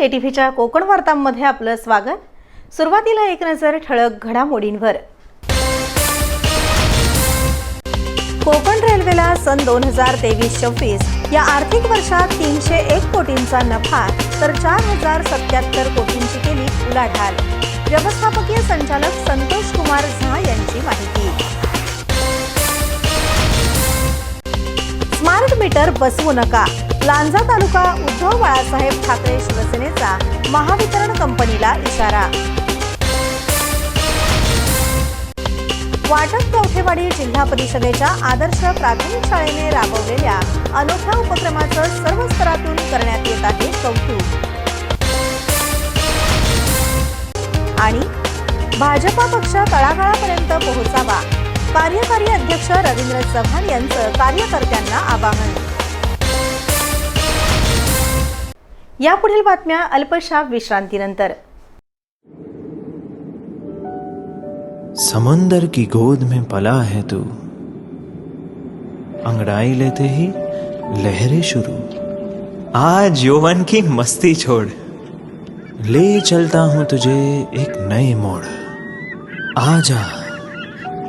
के T व्हीच्या कोकण वार्तांमध्ये आपलं स्वागत. सुरुवातीला एक नजर ठळक घडामोडींवर. कोकण रेल्वेला सन दोन हजार तेवीस चोवीस या आर्थिक वर्षात तीनशे एक कोटींचा नफा तर चार हजार सत्याहत्तर कोटींची केली उलाढाल. व्यवस्थापकीय संचालक संतोष कुमार झा यांची माहिती. स्मार्ट मीटर बसवू नका. लांजा तालुका उद्धव बाळासाहेब ठाकरे शिवसेनेचा महावितरण कंपनीला इशारा. वाटप कवठेवाडी जिल्हा परिषदेच्या आदर्श प्राथमिक शाळेने राबवलेल्या अनोख्या उपक्रमाचं सर्व स्तरातून करण्यात येत आहे कौतुक. आणि भाजपा पक्ष तळागाळापर्यंत पोहोचावा. कार्यकारी अध्यक्ष रवींद्र चव्हाण यांचं कार्यकर्त्यांना आवाहन. यापुढील बातम्या अल्पशा विश्रांतीनंतर. समंदर की गोद में पला है तू। अंगड़ाई लेते ही लहरें शुरू। आज यौवन की मस्ती छोड़। ले चलता हूं तुझे एक नए मोड़। आ जा।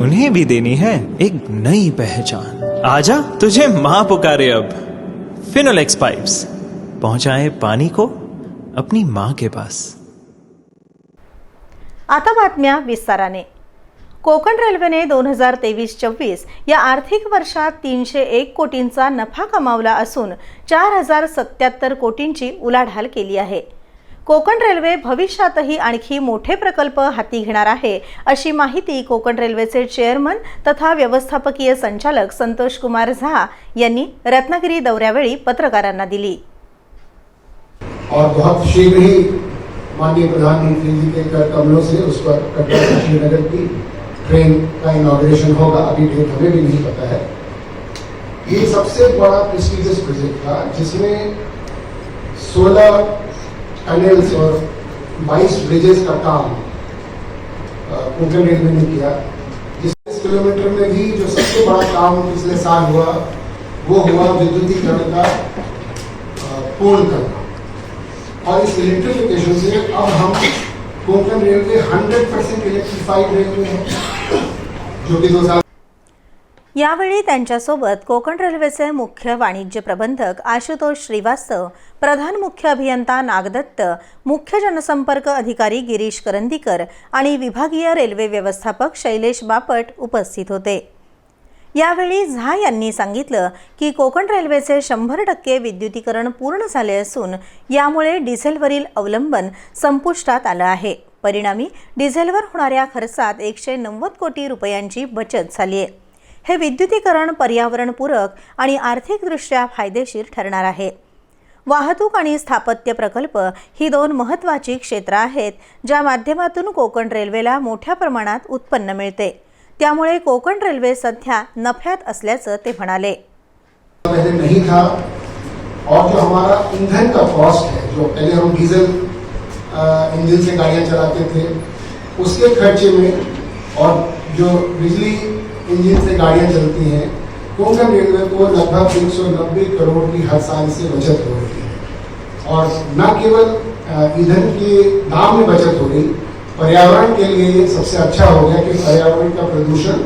उन्हें भी देनी है एक नई पहचान। आजा तुझे माँ पुकारे अब। फिनोलेक्स पाइप्स पहुंचाए पानी को अपनी मां के पास। आता बातम्या विस्ताराने। कोकण रेल्वेने दोन हजार तेवीस चोवीस या आर्थिक वर्षात तीनशे एक कोटींचा नफा कमावला असून चार हजार सत्याहत्तर कोटींची उलाढाल केली आहे. कोकण रेल्वे भविष्यातही आणखी मोठे प्रकल्प हाती घेणार आहे. अशी माहिती कोकण रेल्वेचे चेअरमन तथा व्यवस्थापकीय संचालक संतोष कुमार झा यांनी रत्नागिरी दौऱ्यावेळी पत्रकारांना दिली. और बहुत शीघ्र ही माननीय प्रधानमंत्री जी के कर कमलों से उस पर कटरा श्रीनगर की ट्रेन का इनॉग्रेशन होगा। अभी डेट हमें भी नहीं पता है। ये सबसे बड़ा प्रेस्टिजियस प्रोजेक्ट था जिसमें 16 टनल्स और 22 ब्रिजेस का काम कोंकण रेलवे ने किया। जिस किलोमीटर में भी जो सबसे बड़ा काम पिछले साल हुआ, वो हुआ विद्युतीकरण का पूर्ण करना। और इस इलेक्ट्रिफिकेशन से अब हम Konkan railway 100 percent electrified railway है, जो कि दो साल यावेळी त्यांच्यासोबत कोकण रेल्वेचे मुख्य वाणिज्य प्रबंधक आशुतोष श्रीवास्तव प्रधान मुख्य अभियंता नागदत्त मुख्य जनसंपर्क अधिकारी गिरीश करंदीकर आणि विभागीय रेल्वे व्यवस्थापक शैलेश बापट उपस्थित होते. यावेळी झा यांनी सांगितलं की कोकण रेल्वेचे शंभर टक्के विद्युतीकरण पूर्ण झाले असून यामुळे डिझेलवरील अवलंबन संपुष्टात आलं आहे. परिणामी डिझेलवर होणाऱ्या खर्चात एकशे नव्वद कोटी रुपयांची बचत झाली आहे हे विद्युतीकरण पर्यावरणपूरक आणि आर्थिकदृष्ट्या फायदेशीर ठरणार आहे. वाहतूक आणि स्थापत्य प्रकल्प ही दोन महत्त्वाची क्षेत्र आहेत ज्या माध्यमातून कोकण रेल्वेला मोठ्या प्रमाणात उत्पन्न मिळते. त्यामुळे कोकण रेल्वे सध्या नफ्यात असल्याचं ते म्हणाले. और जो हमारा ईंधन का कॉस्ट है जो पहले हम डीजल इंजन से गाड़ियां चलाते थे उसके खर्चे में और जो बिजली इंजन से गाड़ियाँ चलती हैं कोंकण रेलवे को लगभग 190 करोड़ की हर साल से बचत हो रही है। और न केवल ईंधन के दाम में बचत हो रही, पर्यावरण के लिए सबसे अच्छा हो गया कि पर्यावरण का प्रदूषण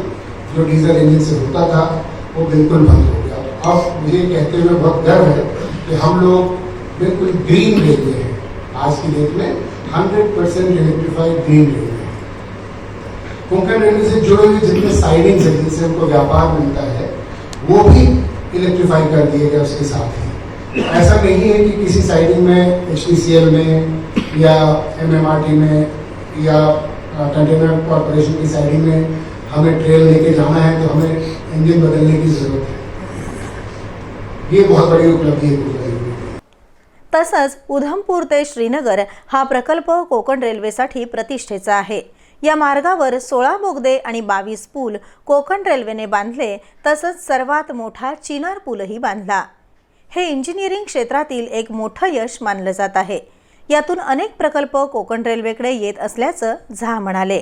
जो डीजल इंजन से होता था, वो बिल्कुल बंद हो गया। अब मुझे कहते हुए बहुत गर्व है कि हम लोग बिल्कुल ग्रीन रेलवे हैं। आज की डेट में 100 percent electrified green railway Konkan railway से जुड़े हुए जितने साइडिंग्स हैं जिनसे हमको व्यापार मिलता है वो भी इलेक्ट्रीफाई कर दिए गए उसके साथ ही। ऐसा नहीं है कि किसी साइडिंग में एच में या एम में या कंटेनर कॉरपोरेशन की साइडिंग में हमें ट्रेन लेके जाना है तो हमें इंजन बदलने की जरूरत है। ये बहुत बड़ी उपलब्धि है तसंच उधमपूर ते श्रीनगर हा प्रकल्प कोकण रेल्वेसाठी प्रतिष्ठेचा आहे. या मार्गावर सोळा बोगदे आणि बावीस पूल कोकण रेल्वेने बांधले तसंच सर्वात मोठा चिनार पूलही बांधला. हे इंजिनिअरिंग क्षेत्रातील एक मोठं यश मानलं जात आहे. यातून अनेक प्रकल्प कोकण रेल्वेकडे येत असल्याचं झा म्हणाले.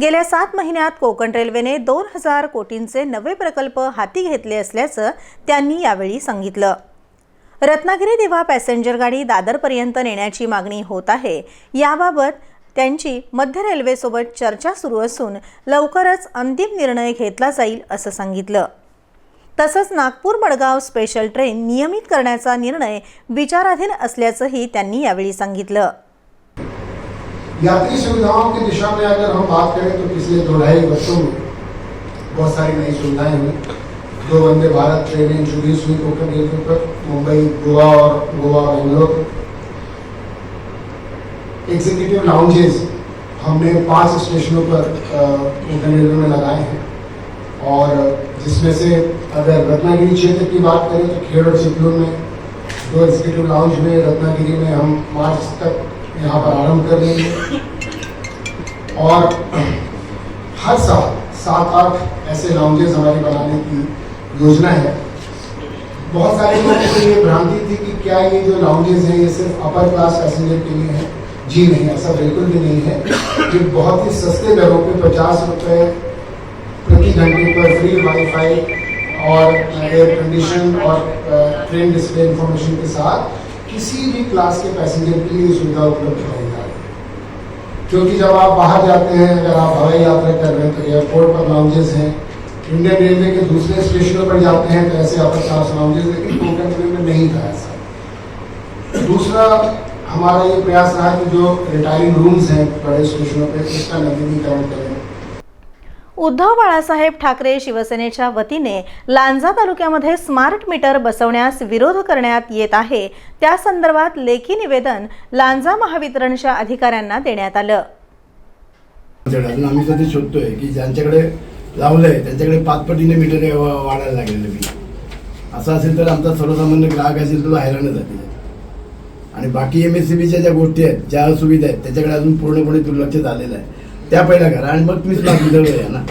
गेल्या सात महिन्यात कोकण रेल्वेने दोन हजार कोटींचे नवे प्रकल्प हाती घेतले असल्याचं त्यांनी यावेळी सांगितलं. रत्नागिरी दिवा पॅसेंजर गाडी दादरपर्यंत नेण्याची मागणी होत आहे. याबाबत त्यांची मध्य रेल्वेसोबत चर्चा सुरू असून लवकरच अंतिम निर्णय घेतला जाईल असं सांगितलं. तसंच नागपूर मडगाव स्पेशल ट्रेन नियमित करण्याचा निर्णय विचाराधीन असल्याचंही त्यांनी यावेळी सांगितलं. यात्री सुविधाओं की दिशा में अगर हम बात करें तो पिछले दो ढाई वर्षों में बहुत सारी नई सुविधाएं हुई। दो वंदे भारत ट्रेनें जुड़ी हुई कोकण रेलवे पर मुंबई गोवा और गोवा बेंगलोर। एग्जीक्यूटिव लाउंजेस हमने पाँच स्टेशनों पर अ, में लगाए हैं। और जिसमें से अगर रत्नागिरी क्षेत्र की बात करें तो खेड़ और चिपलून में दो एग्जीक्यूटिव लाउंज में रत्नागिरी में हम मार्च तक यहाँ पर आरंभ कर देंगे और हर साल सात आठ ऐसे लाउंजेस हमारे बनाने की योजना है। बहुत सारे लोगों को ये भ्रांति थी कि क्या ये जो लाउंजेस हैं ये सिर्फ़ अपर क्लास पैसेंजर के लिए हैं। जी नहीं, ऐसा बिल्कुल भी नहीं है। ये बहुत ही सस्ते दरों पे पचास रुपये प्रति घंटे पर फ्री वाईफाई और एयर कंडीशन और ट्रेन डिस्प्ले इंफॉर्मेशन के साथ किसी भी क्लास के पैसेंजर के लिए सुविधा उपलब्ध कराई जा रही है। क्योंकि जब आप बाहर जाते हैं, अगर आप हवाई यात्रा कर रहे हैं तो एयरपोर्ट पर लाउंजेस हैं। इंडियन रेलवे के दूसरे स्टेशनों पर जाते हैं तो ऐसे अपर क्लास लाउंजेस लेकिन रेलवे में नहीं था ऐसा। दूसरा हमारा ये प्रयास रहा कि जो रिटायरिंग रूम्स हैं बड़े स्टेशनों पर उसका नवीनीकरण करें। उद्धव बाळासाहेब ठाकरे शिवसेनेच्या वतीने लांजा तालुक्यामध्ये स्मार्ट मीटर बसवण्यास विरोध करण्यात येत आहे. त्या संदर्भात लेखी निवेदन लांजा महावितरणच्या अधिकाऱ्यांना देण्यात आलं. आम्ही ते शोधतोय की ज्यांच्याकडे लावलंय त्यांच्याकडे पाच पटीने मीटर वाढायला लागलेलं मी असं असेल तर आमचा सर्वसामान्य ग्राहक असेल तो हैराणच जाते आणि बाकी एम एस सी बीच्या ज्या गोष्टी आहेत ज्या सुविधा आहेत त्याच्याकडे अजून पूर्णपणे दुर्लक्ष झालेलं आहे. त्या पहिल्या करा आणि मग तुम्ही स्मार्ट मीटर या ना.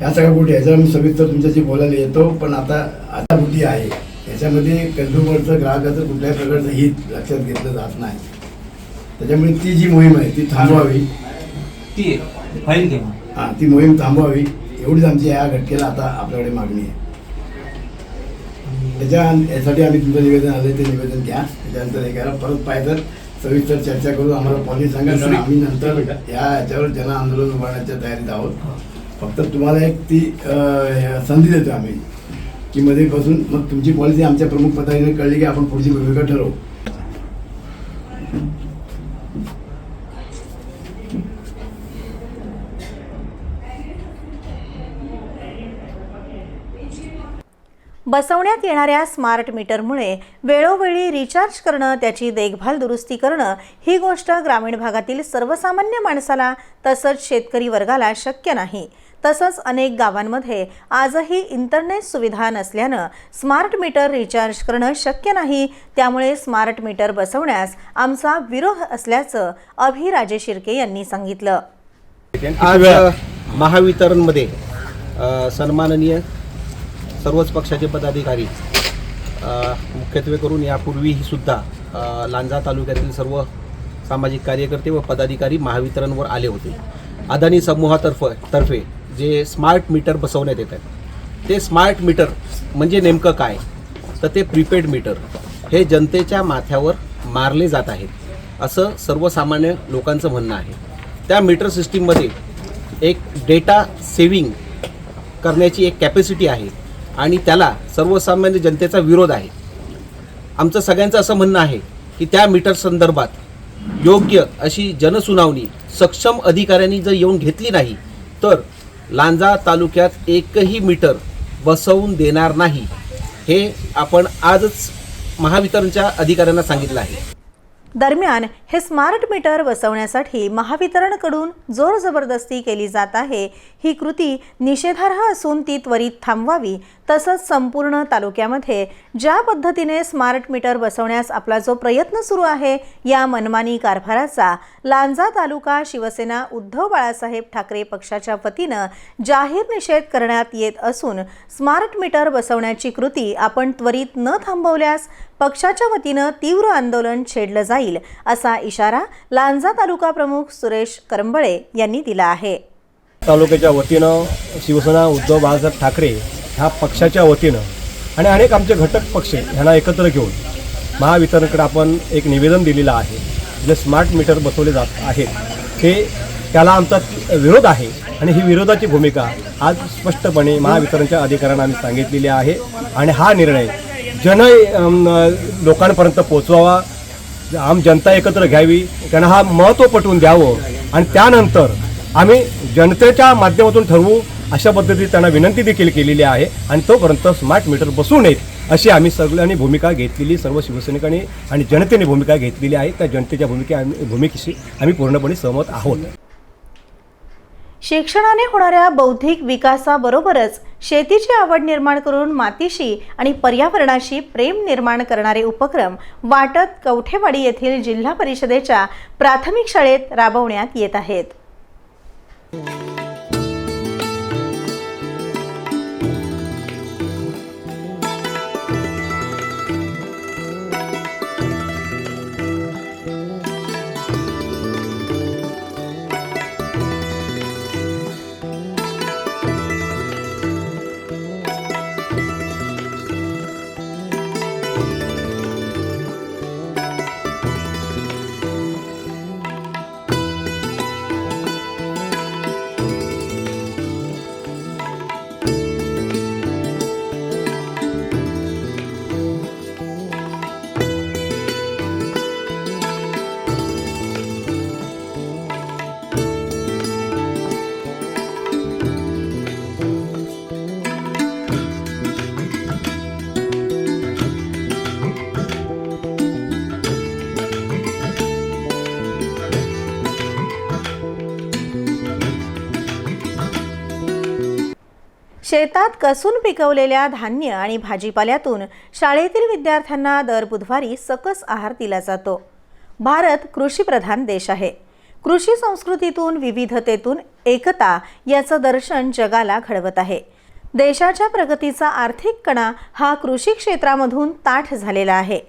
या सगळ्या गोष्टी ह्याच्यावर मी सविस्तर तुमच्याशी बोलायला येतो पण आता आता गोष्टी आहे. याच्यामध्ये कन्झ्युमरचं ग्राहकाचं कुठल्याही प्रकारचं हित लक्षात घेतलं जात नाही. त्याच्यामुळे ती जी मोहीम आहे ती थांबवावी. ती हा ती मोहीम थांबवावी. एवढीच आमची या घटकेला आता आपल्याकडे मागणी आहे. त्याच्या यासाठी आम्ही तुमचं निवेदन आलं ते निवेदन घ्या. त्याच्यानंतर हे करा. परत पाहिजे तर सविस्तर चर्चा करून आम्हाला पॉलिसी सांगा. कारण आम्ही नंतर या याच्यावर जन आंदोलन उभारण्याच्या तयारीत आहोत. फक्त तुम्हाला एक ती संधी देतो आम्ही. की मध्ये बसून मग तुमची पॉलिसी आमच्या प्रमुख पदाधिकारी कळली की आपण पुढची भूमिका ठरवू. बसवण्यात येणाऱ्या स्मार्ट मीटरमुळे वेळोवेळी रिचार्ज करणं त्याची देखभाल दुरुस्ती करणं ही गोष्ट ग्रामीण भागातील सर्वसामान्य माणसाला तसंच शेतकरी वर्गाला शक्य नाही. तसंच अनेक गावांमध्ये आजही इंटरनेट सुविधा नसल्यानं स्मार्ट मीटर रिचार्ज करणं शक्य नाही. त्यामुळे स्मार्ट मीटर बसवण्यास आमचा विरोध असल्याचं अभिराजे शिर्के यांनी सांगितलं. आज महावितरणमध्ये सन्माननीय सर्वच पक्षाचे पदाधिकारी मुख्यत्वे करून यापूर्वीही सुद्धा लांजा तालुक्यातील सर्व सामाजिक कार्यकर्ते व पदाधिकारी महावितरणवर आले होते. अदानी समूहातर्फ तर्फे जे स्मार्ट मीटर बसवण्यात येत आहेत ते स्मार्ट मीटर म्हणजे नेमकं काय? तर ते प्रीपेड मीटर हे जनतेच्या माथ्यावर मारले जात आहेत असं सर्वसामान्य लोकांचं म्हणणं आहे. त्या मीटर सिस्टीममध्ये एक डेटा सेविंग करण्याची एक कॅपॅसिटी आहे. आणि त्याला सर्वसामान्य जनतेचा विरोध आहे. आमचं सगळ्यांचं असं म्हणणं आहे की त्या मीटर संदर्भात योग्य अशी जनसुनावणी सक्षम अधिकाऱ्यांनी जर येऊन घेतली नाही तर लांजा तालुक्यात एकही मीटर बसवून देणार नाही हे आपण आजच महावितरणच्या अधिकाऱ्यांना सांगितलं आहे. दरम्यान हे स्मार्ट मीटर बसवण्यासाठी महावितरणकडून जोर जबरदस्ती केली जात आहे. ही कृती निषेधार्ह असून ती त्वरित थांबवावी तसंच संपूर्ण तालुक्यामध्ये ज्या पद्धतीने स्मार्ट मीटर बसवण्यास आपला जो प्रयत्न सुरू आहे या मनमानी कारभाराचा लांजा तालुका शिवसेना उद्धव बाळासाहेब ठाकरे पक्षाच्या वतीनं जाहीर निषेध करण्यात येत असून स्मार्ट मीटर बसवण्याची कृती आपण त्वरित न थांबवल्यास पक्षाच्या वतीनं तीव्र आंदोलन छेडलं जाईल असा इशारा लांजा तालुका प्रमुख सुरेश करंबळे यांनी दिला आहे. तालुक्याच्या वतीनं शिवसेना उद्धव बाळासाहेब ठाकरे ह्या पक्षाच्या वतीनं आणि अनेक आमचे घटक पक्ष ह्यांना एकत्र घेऊन महावितरणकडे आपण एक निवेदन दिलेलं आहे. जे स्मार्ट मीटर बसवले जात आहेत. हे त्याला आमचा विरोध आहे आणि ही विरोधाची भूमिका आज स्पष्टपणे महावितरणच्या अधिकाऱ्यांना आम्ही सांगितलेली आहे आणि हा निर्णय जन लोकांपर्यंत पोचवावा. आम जनता एकत्र घ्यावी. त्यांना हा महत्त्व पटवून द्यावं. आणि त्यानंतर आम्ही जनतेच्या माध्यमातून ठरवू अशा पद्धतीने त्यांना विनंती देखील केलेली आहे. आणि तोपर्यंत स्मार्ट मीटर बसू नयेत अशी आम्ही सगळ्यांनी भूमिका घेतलेली सर्व शिवसैनिकांनी आणि जनतेने भूमिका घेतलेली आहे. त्या जनतेच्या भूमिका भूमिकेशी आम्ही पूर्णपणे सहमत आहोत. शिक्षणाने होणाऱ्या बौद्धिक विकासाबरोबरच शेतीची आवड निर्माण करून मातीशी आणि पर्यावरणाशी प्रेम निर्माण करणारे उपक्रम वाटत कवठेवाडी येथील जिल्हा परिषदेच्या प्राथमिक शाळेत राबवण्यात येत आहेत. शेतात कसून पिकवलेल्या धान्य आणि भाजीपाल्यातून शाळेतील विद्यार्थ्यांना दर बुधवारी सकस आहार दिला जातो. भारत कृषीप्रधान देश आहे. कृषी संस्कृतीतून विविधतेतून एकता याचं दर्शन जगाला घडवत आहे. देशाच्या प्रगतीचा आर्थिक कणा हा कृषी क्षेत्रामधून ताठ झालेला आहे.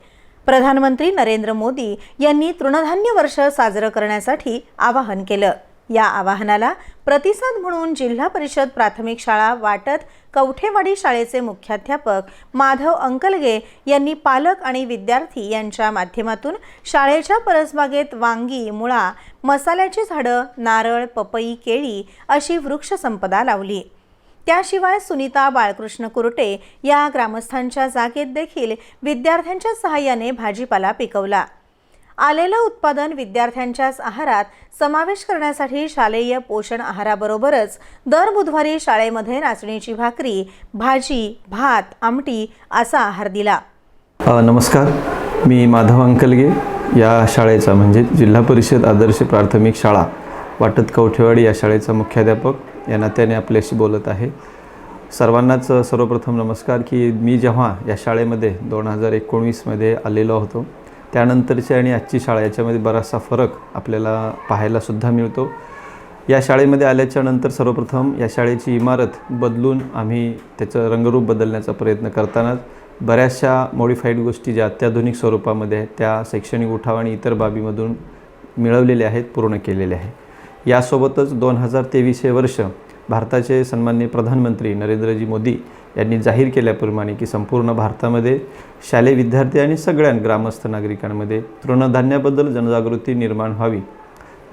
प्रधानमंत्री नरेंद्र मोदी यांनी तृणधान्य वर्ष साजरं करण्यासाठी आवाहन केलं. या आवाहनाला प्रतिसाद म्हणून जिल्हा परिषद प्राथमिक शाळा वाटत कवठेवाडी शाळेचे मुख्याध्यापक माधव अंकलगे यांनी पालक आणि विद्यार्थी यांच्या माध्यमातून शाळेच्या परसबागेत वांगी मुळा मसाल्याची झाडं नारळ पपई केळी अशी वृक्षसंपदा लावली. त्याशिवाय सुनीता बाळकृष्ण कुरटे या ग्रामस्थांच्या जागेत देखील विद्यार्थ्यांच्या सहाय्याने भाजीपाला पिकवला. आलेलं उत्पादन विद्यार्थ्यांच्याच आहारात समावेश करण्यासाठी शालेय पोषण आहाराबरोबरच दर बुधवारी शाळेमध्ये नाचणीची भाकरी भाजी भात आमटी असा आहार दिला. नमस्कार. मी माधव अंकलगे या शाळेचा म्हणजे जिल्हा परिषद आदर्श प्राथमिक शाळा वाटत कवठेवाडी या शाळेचा मुख्याध्यापक या नात्याने आपल्याशी बोलत आहे. सर्वांनाच सर्वप्रथम नमस्कार की मी जेव्हा या शाळेमध्ये दोन हजार एकोणवीसमध्ये आलेलो होतो त्यानंतरची आणि आजची शाळा याच्यामध्ये बराचसा फरक आपल्याला पाहायलासुद्धा मिळतो. या शाळेमध्ये आल्याच्यानंतर सर्वप्रथम या शाळेची इमारत बदलून आम्ही त्याचं रंगरूप बदलण्याचा प्रयत्न करतानाच बऱ्याचशा मॉडिफाईड गोष्टी ज्या अत्याधुनिक स्वरूपामध्ये आहेत त्या शैक्षणिक उठाव आणि इतर बाबीमधून मिळवलेल्या आहेत पूर्ण केलेल्या आहे. यासोबतच दोन हजार तेवीस हे वर्ष भारताचे सन्माननीय प्रधानमंत्री नरेंद्रजी मोदी यांनी जाहीर केल्याप्रमाणे की संपूर्ण भारतामध्ये शालेय विद्यार्थी आणि सगळ्या ग्रामस्थ नागरिकांमध्ये तृणधान्याबद्दल जनजागृती निर्माण व्हावी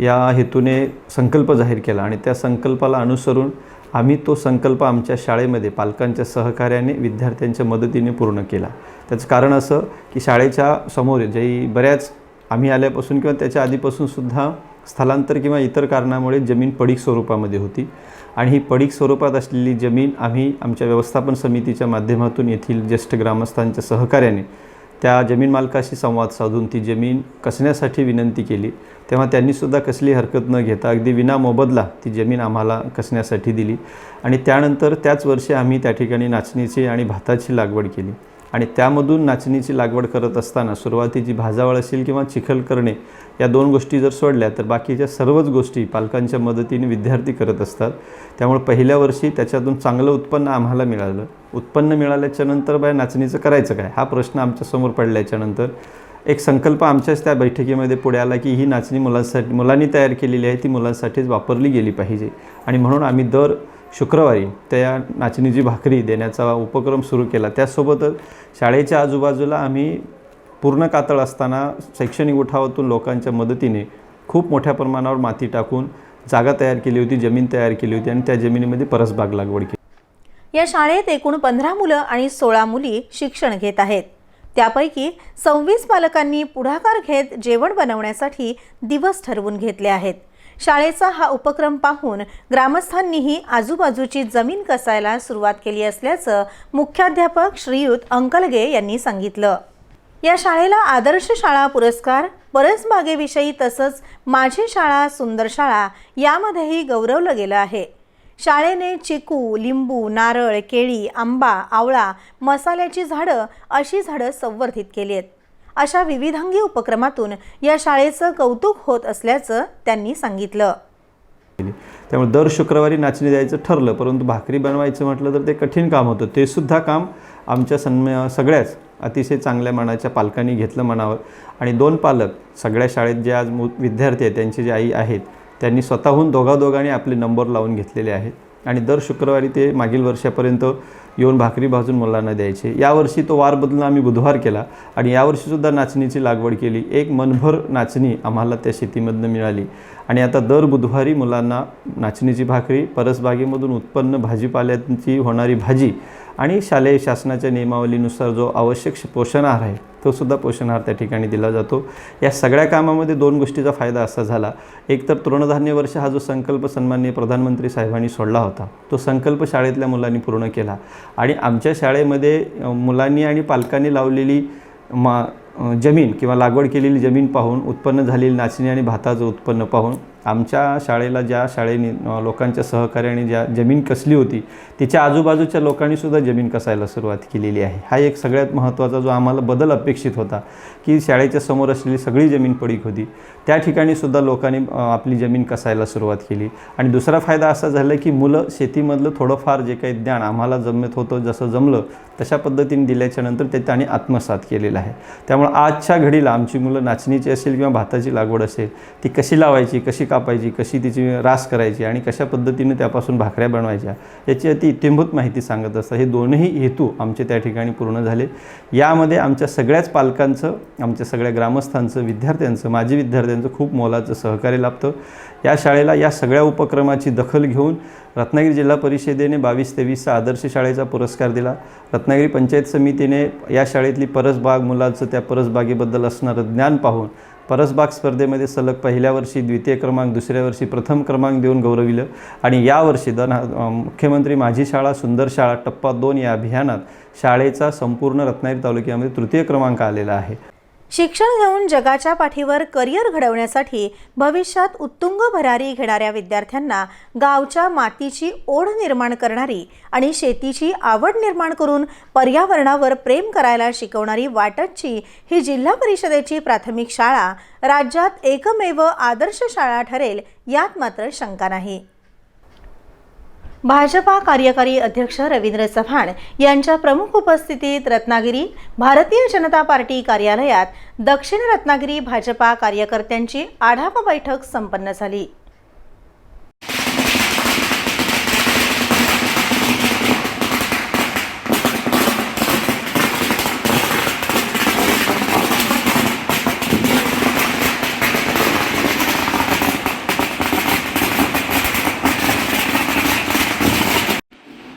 या हेतूने संकल्प जाहीर केला आणि त्या संकल्पाला अनुसरून आम्ही तो संकल्प आमच्या शाळेमध्ये पालकांच्या सहकार्याने विद्यार्थ्यांच्या मदतीने पूर्ण केला. त्याचं कारण असं की शाळेच्या समोर जे बऱ्याच आम्ही आल्यापासून किंवा त्याच्या आधीपासून सुद्धा स्थलांतर किंवा इतर कारणामुळे जमीन पडीक स्वरूपामध्ये होती. आणि ही पडीक स्वरूपात असलेली जमीन आम्ही आमच्या व्यवस्थापन समितीच्या माध्यमातून येथील ज्येष्ठ ग्रामस्थांच्या सहकार्याने त्या जमीन मालकाशी संवाद साधून ती जमीन कसण्यासाठी विनंती केली. तेव्हा त्यांनीसुद्धा कसली हरकत न घेता अगदी विना मोबदला ती जमीन आम्हाला कसण्यासाठी दिली. आणि त्यानंतर त्याच वर्षी आम्ही त्या ठिकाणी नाचणीची आणि भाताची लागवड केली. आणि त्यामधून नाचणीची लागवड करत असताना सुरुवातीची भाजावळ असेल किंवा चिखल करणे या दोन गोष्टी जर सोडल्या तर बाकीच्या सर्वच गोष्टी पालकांच्या मदतीने विद्यार्थी करत असतात. त्यामुळे पहिल्या वर्षी त्याच्यातून चांगलं उत्पन्न आम्हाला मिळालं. उत्पन्न मिळाल्याच्या नंतर बाय नाचणीचं करायचं काय? हा प्रश्न आमच्यासमोर पडल्याच्यानंतर एक संकल्प आमच्याच त्या बैठकीमध्ये पुढे आला की ही नाचणी मुलांसाठी मुलांनी तयार केलेली आहे ती मुलांसाठीच वापरली गेली पाहिजे. आणि म्हणून आम्ही दर शुक्रवारी त्या नाचणीची भाकरी देण्याचा उपक्रम सुरू केला. त्यासोबतच शाळेच्या आजूबाजूला आम्ही पूर्ण कातळ असताना शैक्षणिक उठावातून लोकांच्या मदतीने खूप मोठ्या प्रमाणावर माती टाकून जागा तयार केली होती जमीन तयार केली होती आणि त्या जमिनीमध्ये परसबाग लागवड केली. या शाळेत एकूण पंधरा मुलं आणि सोळा मुली शिक्षण घेत आहेत. त्यापैकी सव्वीस पालकांनी पुढाकार घेत जेवण बनवण्यासाठी दिवस ठरवून घेतले आहेत. शाळेचा हा उपक्रम पाहून ग्रामस्थांनीही आजूबाजूची जमीन कसायला सुरुवात केली असल्याचं मुख्याध्यापक श्रीयुत अंकलगे यांनी सांगितलं. या शाळेला आदर्श शाळा पुरस्कार परसबागेविषयी तसंच माझी शाळा सुंदर शाळा यामध्येही गौरवलं गेलं आहे. शाळेने चिकू लिंबू नारळ केळी आंबा आवळा मसाल्याची झाडं अशी झाडं संवर्धित केली आहेत अशा विविधांगी उपक्रमातून या शाळेचं कौतुक होत असल्याचं त्यांनी सांगितलं. त्यामुळे दर शुक्रवारी नाचणी द्यायचं ठरलं परंतु भाकरी बनवायचं म्हटलं तर ते कठीण काम होतं. ते सुद्धा काम आमच्या सन्म सगळ्याच अतिशय चांगल्या मनाच्या पालकांनी घेतलं मनावर आणि दोन पालक सगळ्या शाळेत जे आज मु विद्यार्थी आहेत त्यांचे जे आई आहेत त्यांनी स्वतःहून दोघादोघांनी आपले नंबर लावून घेतलेले आहेत. आणि दर शुक्रवारी ते मागील वर्षापर्यंत येऊन भाकरी भाजून मुलांना द्यायचे. यावर्षी तो वार बदलून आम्ही बुधवार केला आणि यावर्षीसुद्धा नाचणीची लागवड केली. एक मनभर नाचणी आम्हाला त्या शेतीमधनं मिळाली. आणि आता दर बुधवारी मुलांना नाचणीची भाकरी परसबागेमधून उत्पन्न भाजीपाल्याची होणारी भाजी आणि शालेय शासनाच्या नियमावलीनुसार जो आवश्यक पोषण आहार आहे तोसुद्धा पोषण आहार त्या ठिकाणी दिला जातो. या सगळ्या कामामध्ये दोन गोष्टीचा फायदा असा झाला. एक तर तृणधान्य वर्ष हा जो संकल्प सन्माननीय प्रधानमंत्री साहेबांनी सोडला होता तो संकल्प शाळेतल्या मुलांनी पूर्ण केला. आणि आमच्या शाळेमध्ये मुलांनी आणि पालकांनी लावलेली मा जमीन किंवा लागवड केलेली जमीन पाहून उत्पन्न झालेली नाचणी आणि भाताचं उत्पन्न पाहून आमच्या शाळेला ज्या शाळेने लोकांच्या सहकार्याने ज्या जमीन कसली होती तिच्या आजूबाजूच्या लोकांनी सुद्धा जमीन कसायला सुरुवात केलेली आहे. हा एक सगळ्यात महत्त्वाचा जो आम्हाला बदल अपेक्षित होता की शाळेच्या समोर असलेली सगळी जमीन पडीक होती. त्या ठिकाणी सुद्धा लोकांनी आपली जमीन कसायला सुरुवात केली. आणि दुसरा फायदा असा झाला की मुलं शेतीमधलं थोडंफार जे काही ज्ञान आम्हाला जमत होतं जसं जमलं तशा पद्धतीने दिल्याच्या नंतर ते त्याने आत्मसात केलेलं आहे. त्यामुळे आजच्या घडीला आमची मुलं नाचणीची असेल किंवा भाताची लागवड असेल ती कशी लावायची कशी कापायची कशी तिची रास करायची आणि कशा पद्धतीने त्यापासून भाकऱ्या बनवायच्या याची अति इत्यंभूत माहिती सांगत असतात. हे दोनही हेतू आमचे त्या ठिकाणी पूर्ण झाले. यामध्ये आमच्या सगळ्याच पालकांचं आमच्या सगळ्या ग्रामस्थांचं विद्यार्थ्यांचं माजी विद्यार्थ्यांचं खूप मोलाचं सहकार्य लाभतं. या शाळेला या सगळ्या उपक्रमाची दखल घेऊन रत्नागिरी जिल्हा परिषदेने बावीस तेवीसचा आदर्श शाळेचा पुरस्कार दिला. रत्नागिरी पंचायत समितीने या शाळेतली परसबाग मुलाचं त्या परसबागेबद्दल असणारं ज्ञान पाहून परसबाग स्पर्धेमध्ये सलग पहिल्या वर्षी द्वितीय क्रमांक दुसऱ्या वर्षी प्रथम क्रमांक देऊन गौरविलं. आणि यावर्षी दन मुख्यमंत्री माझी शाळा सुंदर शाळा टप्पा दोन या अभियानात शाळेचा संपूर्ण रत्नागिरी तालुक्यामध्ये तृतीय क्रमांक आलेला आहे. शिक्षण घेऊन जगाच्या पाठीवर करिअर घडवण्यासाठी भविष्यात उत्तुंग भरारी घेणाऱ्या विद्यार्थ्यांना गावच्या मातीची ओढ निर्माण करणारी आणि शेतीची आवड निर्माण करून पर्यावरणावर प्रेम करायला शिकवणारी वाटतची ही जिल्हा परिषदेची प्राथमिक शाळा राज्यात एकमेव आदर्श शाळा ठरेल यात मात्र शंका नाही. भाजपा कार्यकारी अध्यक्ष रवींद्र चव्हाण यांच्या प्रमुख उपस्थितीत रत्नागिरी भारतीय जनता पार्टी कार्यालयात दक्षिण रत्नागिरी भाजपा कार्यकर्त्यांची आढावा बैठक संपन्न झाली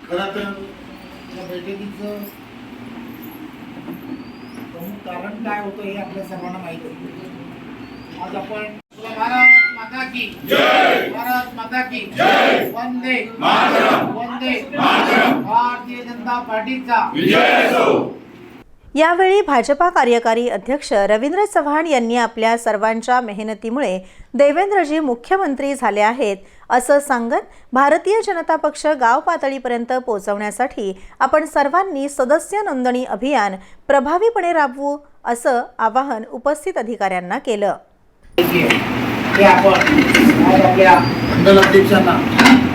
खरं तर या बैठकीचं प्रमुख कारण काय होतं हे आपल्या सर्वांना माहीत आहे. आज आपण भारत माता की जय! भारत माता की जय! वंदे वंदे भारतीय जनता पार्टीचा यावेळी भाजपा कार्यकारी अध्यक्ष रवींद्र चव्हाण यांनी आपल्या सर्वांच्या मेहनतीमुळे देवेंद्रजी मुख्यमंत्री झाले आहेत असं सांगत भारतीय जनता पक्ष गाव पातळीपर्यंत पोहोचवण्यासाठी आपण सर्वांनी सदस्य नोंदणी अभियान प्रभावीपणे राबवू असं आवाहन उपस्थित अधिकाऱ्यांना केलं. आपण आज आपल्या मंडल अध्यक्षांना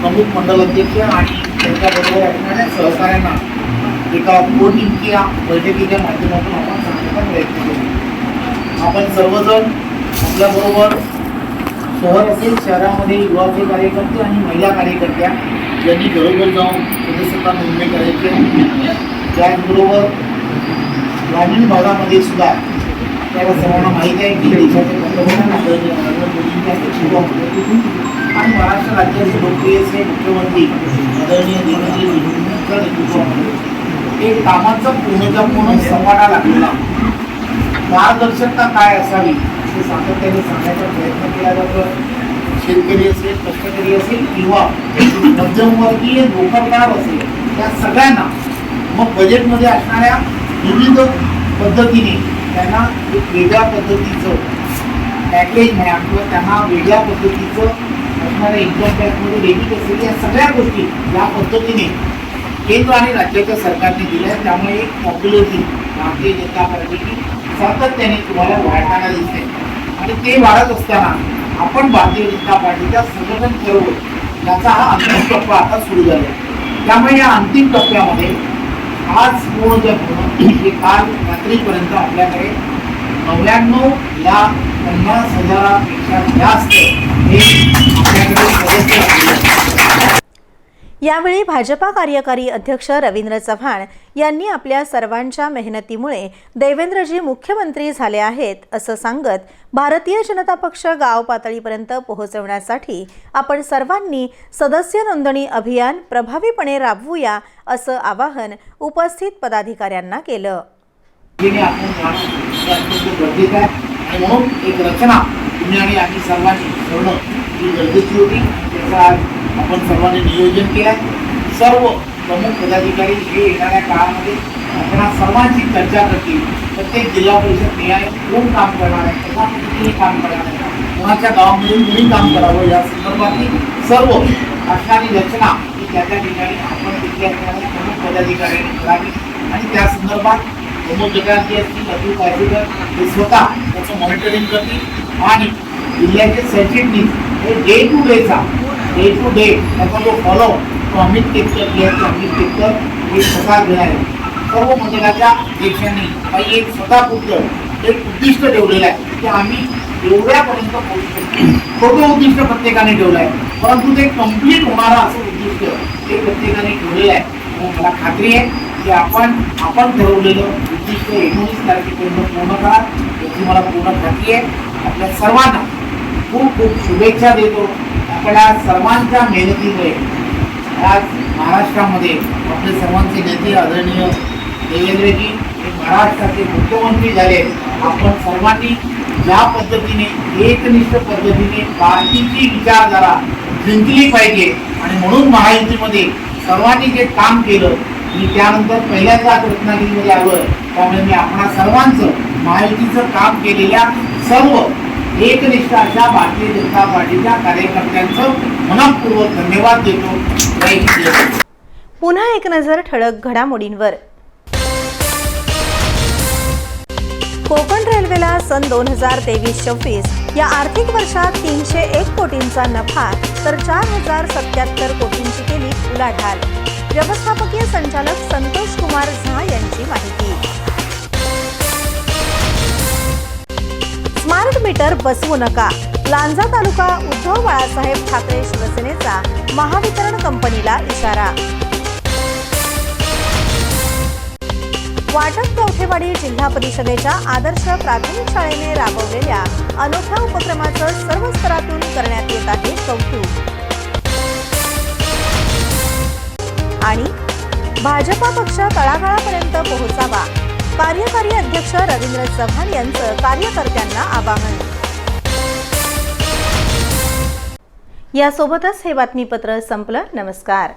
प्रमुख मंडल अध्यक्ष आणि त्यांच्याबरोबर असणाऱ्या सहकाऱ्यांना एका फोन किंवा बैठकीच्या माध्यमातून आपण सांगण्याचा प्रयत्न करू. आपण सर्वजण आपल्याबरोबर शहर असेल शहरामध्ये युवाचे कार्यकर्ते आणि महिला कार्यकर्त्या यांनी घरोघर जाऊन सदस्यता नोंदणी करायची त्याचबरोबर ग्रामीण भागामध्ये सुद्धा त्याला सर्वांना माहिती आहे की देशाचे पंतप्रधान आदरणीय नरेंद्र मोदींची आणि महाराष्ट्र राज्याचे लोकप्रिय मुख्यमंत्री आदरणीय देवेंद्र फडणवीसांच्या नेतृत्वामध्ये एक कामाचा पूर्णच्या पूर्ण संवादा लागलेला पारदर्शकता काय असावी हे सातत्याने सांगण्याचा प्रयत्न केला जातो. शेतकरी असेल कष्टकरी असेल किंवा मध्यमवर्गीय नोकरदार असेल त्या सगळ्यांना मग बजेटमध्ये असणाऱ्या विविध पद्धतीने त्यांना एक वेगळ्या पद्धतीचं पॅकेज म्हणा किंवा त्यांना वेगळ्या पद्धतीचं असणाऱ्या इन्कम टॅक्समध्ये डेबिट असेल या सगळ्या गोष्टी या पद्धतीने केंद्र आणि राज्याच्या सरकारने दिल्या. त्यामुळे एक पॉप्युलरिटी भारतीय जनता पार्टीची सातत्याने तुम्हाला वाढताना दिसते. आणि ते वाढत असताना आपण भारतीय जनता पार्टीच्या संघटन करवत याचा हा अंतिम टप्पा आता सुरू झाला आहे. त्यामुळे या अंतिम टप्प्यामध्ये आज पूर्ण जे हे काल रात्रीपर्यंत आपल्याकडे नव्याण्णव लाख पन्नास हजारापेक्षा जास्त हे आपल्याकडे सदस्य यावेळी भाजपा कार्यकारी अध्यक्ष रवींद्र चव्हाण यांनी आपल्या सर्वांच्या मेहनतीमुळे देवेंद्रजी मुख्यमंत्री झाले आहेत असं सांगत भारतीय जनता पक्ष गाव पातळीपर्यंत पोहोचवण्यासाठी आपण सर्वांनी सदस्य नोंदणी अभियान प्रभावीपणे राबवूया असं आवाहन उपस्थित पदाधिकाऱ्यांना केलं. जेणे आणि तुम्ही आणि आम्ही सर्वांनी करणं ही गरजेची होती त्याचं आज आपण सर्वांनी नियोजन केलं आहे सर्व प्रमुख पदाधिकारी हे येणाऱ्या काळामध्ये आपणा सर्वांची चर्चा करतील. प्रत्येक जिल्हा परिषद निहाय कोण काम करणार आहे कशा पद्धतीने काम करणार आहे कोणाच्या गावामध्ये कुणी काम करावं या संदर्भातली सर्व असणारी रचना ही त्या त्या ठिकाणी आपण तिथल्या असणाऱ्या प्रमुख पदाधिकाऱ्यांनी करावी आणि त्या संदर्भात प्रमोदकांची असतील अतुल काळजीकर हे स्वतः त्याचं मॉनिटरिंग करतील. आणि जिल्ह्याचे सरचिटणीस हे डे टू डेचा डे टू डे त्याचा जो फॉलो तो अमित केतकर जिल्ह्याचे अमित केतकर हे स्वतः घेणार आहे सर्व मंडळाच्या देशांनी काही एक स्वतः पुत्र एक उद्दिष्ट ठेवलेलं आहे की आम्ही एवढ्यापर्यंत पोहोचू शकतो छोटं उद्दिष्ट प्रत्येकाने ठेवलं आहे परंतु ते कंप्लीट होणारं असं उद्दिष्ट ते प्रत्येकाने ठेवलेलं आहे. मला खात्री आहे की आपण आपण ठरवलेलं उद्दिष्ट एकोणीस तारखेपर्यंत पूर्ण करा याची मला पूर्ण खात्री आहे. आपल्या सर्वांना खूप खूप शुभेच्छा देतो. आपल्या सर्वांच्या मेहनतीमुळे आज महाराष्ट्रामध्ये आपले सर्वांचे नेते आदरणीय देवेंद्रजी हे महाराष्ट्राचे मुख्यमंत्री झाले. आपण सर्वांनी ज्या पद्धतीने एकनिष्ठ पद्धतीने पार्टीची विचारधारा जिंकली पाहिजे आणि म्हणून महायुतीमध्ये सर्वांनी जे काम केलं मी त्यानंतर पहिल्यांदाच रत्नागिरीमध्ये आलोय. त्यामुळे मी आपणा सर्वांचं महायुतीचं काम केलेल्या सर्व एकनिष्ठ अशा भारतीय जनता पार्टीच्या कार्यकर्त्यांचं मनपूर्वक धन्यवाद देतो. पुन्हा एक नजर ठळक घडामोडींवर. कोकण रेल्वेला सन दोन हजार तेवीस चोवीस या आर्थिक वर्षात तीनशे एक कोटींचा नफा तर चार हजार सत्याहत्तर कोटींची केली उलाढाल. व्यवस्थापकीय संचालक संतोष कुमार झा यांची माहिती. स्मार्ट मीटर बसवू नका. लांजा तालुका उद्धव बाळासाहेब ठाकरे शिवसेनेचा महावितरण कंपनीला इशारा. वाटप कवठेवाडी जिल्हा परिषदेच्या आदर्श प्राथमिक शाळेने राबवलेल्या अनोख्या उपक्रमाचं सर्व स्तरातून करण्यात येत आहे कौतुक. आणि भाजपा पक्ष तळागाळापर्यंत पोहोचावा. कार्यकारी अध्यक्ष रवींद्र चव्हाण यांचं कार्यकर्त्यांना आवाहन. यासोबतच हे बातमीपत्र संपलं. नमस्कार.